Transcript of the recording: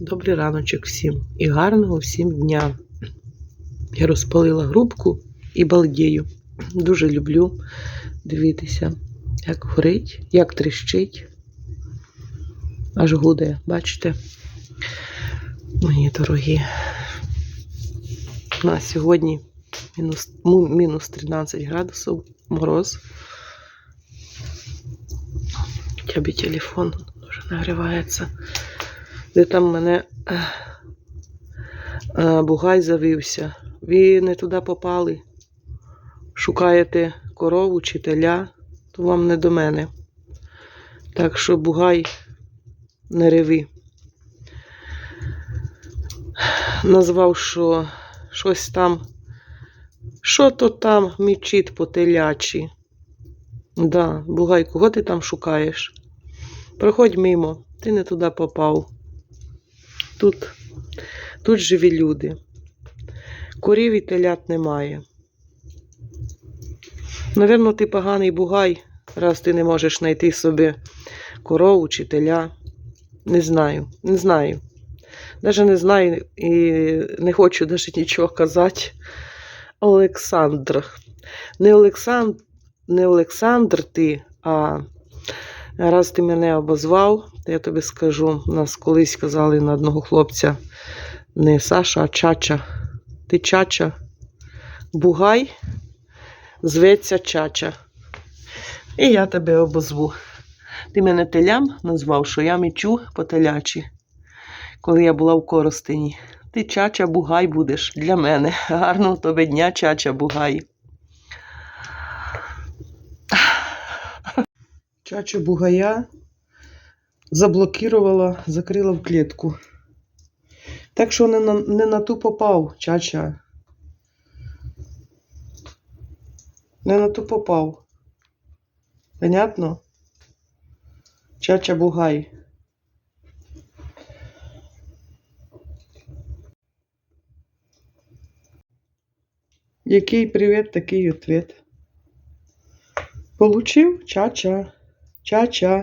Добрий раночок всім і гарного всім дня. Я розпалила грубку і балдію. Дуже люблю дивитися, як горить, як тріщить. Аж гуде, бачите? Мої дорогі. На сьогодні мінус, мінус 13 градусів, мороз. Тобі телефон дуже нагрівається. Де там мене е, е, бугай завівся. Ви не туди попали. Шукаєте корову чи теля, то вам не до мене. Так що бугай не реви. Назвав, що щось там, що то там мічить по телячі. Да, бугай, кого ти там шукаєш? Проходь мимо, ти не туди попав. Тут, тут живі люди. Корів і телят немає. Навірно, ти поганий бугай, раз ти не можеш знайти собі корову чи теля. Не знаю, не знаю. Даже не знаю і не хочу даже нічого казати. Олександр. Не Олександр, не Олександр ти, а раз ти мене обозвав, то я тобі скажу, нас колись казали на одного хлопця не Саша, а Чача. Ти Чача. Бугай зветься Чача. І я тебе обозву. Ти мене телям назвав, що я мічу по телячі, коли я була в Коростині. Ти чача бугай будеш для мене. Гарного тобі дня, чача бугай. Чачу бугая заблокувала, закрила в клітку. Так що не на, не на ту попав, чача. Не на ту попав. Понятно? Чача бугай. Який привіт, такий ответ. Получив? Чача. Чача.